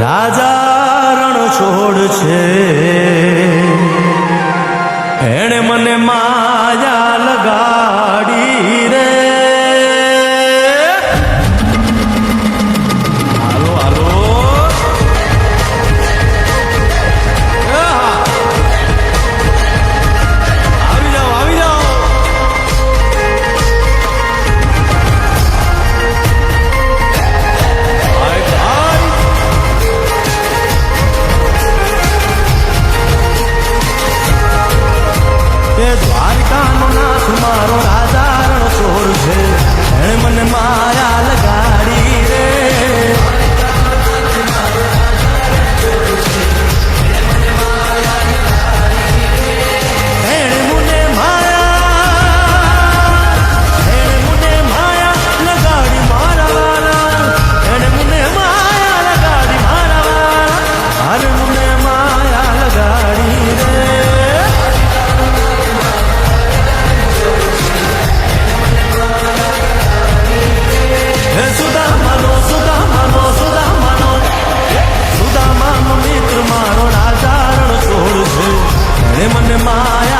રાજા રણ છોડ છે. más. મને માયા